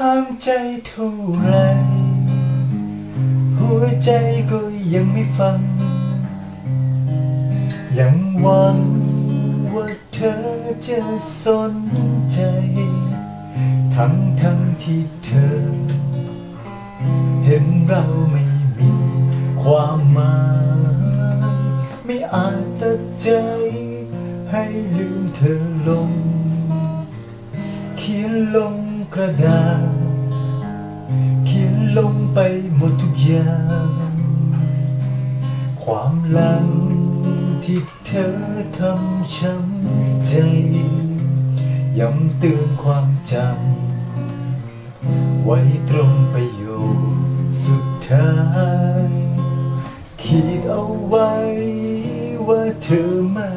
ห้ามใจเท่าไร หัวใจก็ยังไม่ฟัง ยังหวังว่าเธอจะสนใจ ทั้งทั้งที่เธอ เห็นเราไม่มีความหมาย ไม่อาจตัดใจ ให้ลืมเธอลง เขียนลง กระดาษ เขียนลงไปหมดทุกอย่าง ความหลังที่เธอทำช้ำใจ ย้ำเตือนความจำ ไว้ตรงประโยคสุดท้าย ขีดเอาไว้ว่าเธอไม่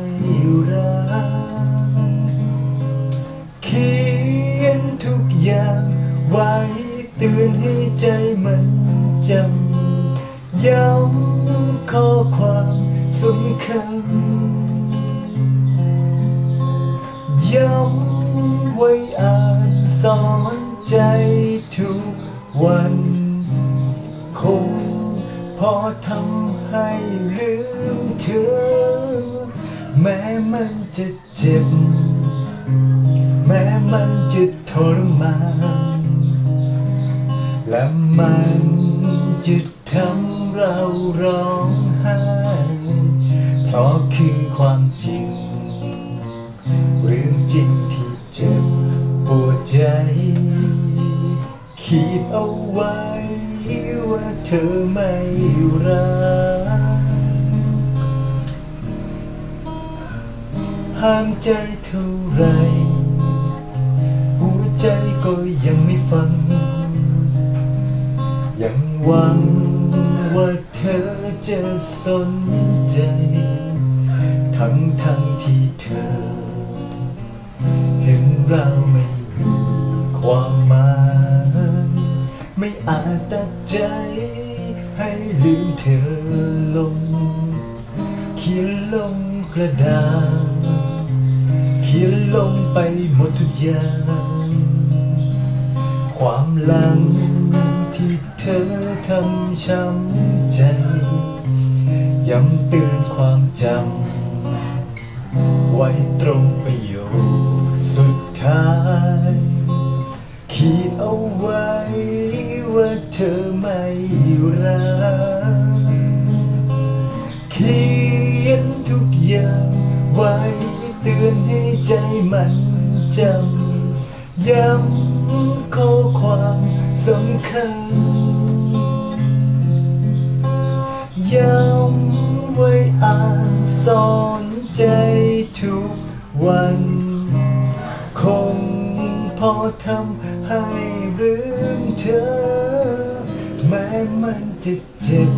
ตือนให้ใจมันจำย้ำข้อความสำคัญย้ำไว้อ่านสอนใจทุกวันคงพอทำให้ลืมเธอ แม้มันจะเจ็บ แม้มันจะทรมาน และมันจะทำเราร้องไห้ เพราะคือความจริง เรื่องจริงที่เจ็บปวดใจ คิดเอาไว้ว่าเธอไม่รักห้ามใจเท่าไร หัวใจก็ยังไม่ฟังยัง จะสนใจ ทั้งทั้งที่เธอ เห็นเราไม่มีความหมายไม่อาจตัดใจ ให้ลืมเธอลง เขียนลงกระดาษเขียนลงไปหมดทุกอย่าง ความหลังที่เธอทำช้ำใจ ย้ำเตือนความจำ ไว้ตรงประโยคสุดท้าย ขีดเอาไว้ว่าเธอไม่รักเขียนทุกอย่างไว้เตือนให้ใจมันจำ ย้ำข้อความสำคัญย้ำ สอนใจทุกวัน คงพอทำให้ลืมเธอ แม้มันจะเจ็บ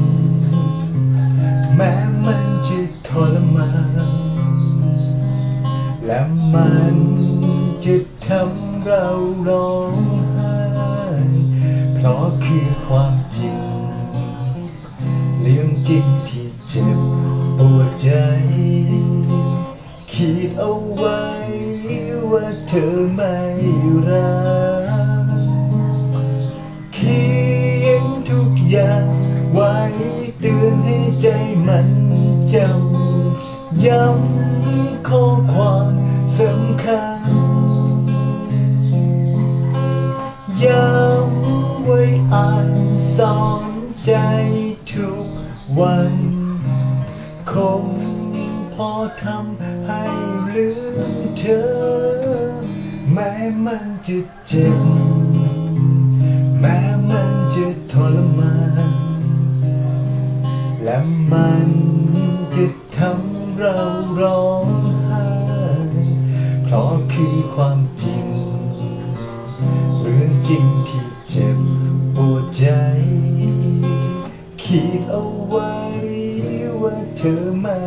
แม้มันจะทรมานและมันจะทำเราร้องไห้เพราะคือความ คิดเอาไว้ ว่าเธอไม่รักเขียนทุกอย่างไว้เตือนให้ใจมันจำย้ำข้อความสำคัญย้ำไว้อ่านสอนใจทุกวันคง อทำให้ลืมเธอ แม้มันจะเจ็บ แม้มันจะทรมาน และมันจะทำเราร้องไห้เพราะคือความจริง เรื่องจริงที่เจ็บปวดใจคิดเอาไว้ว่าเธอไม่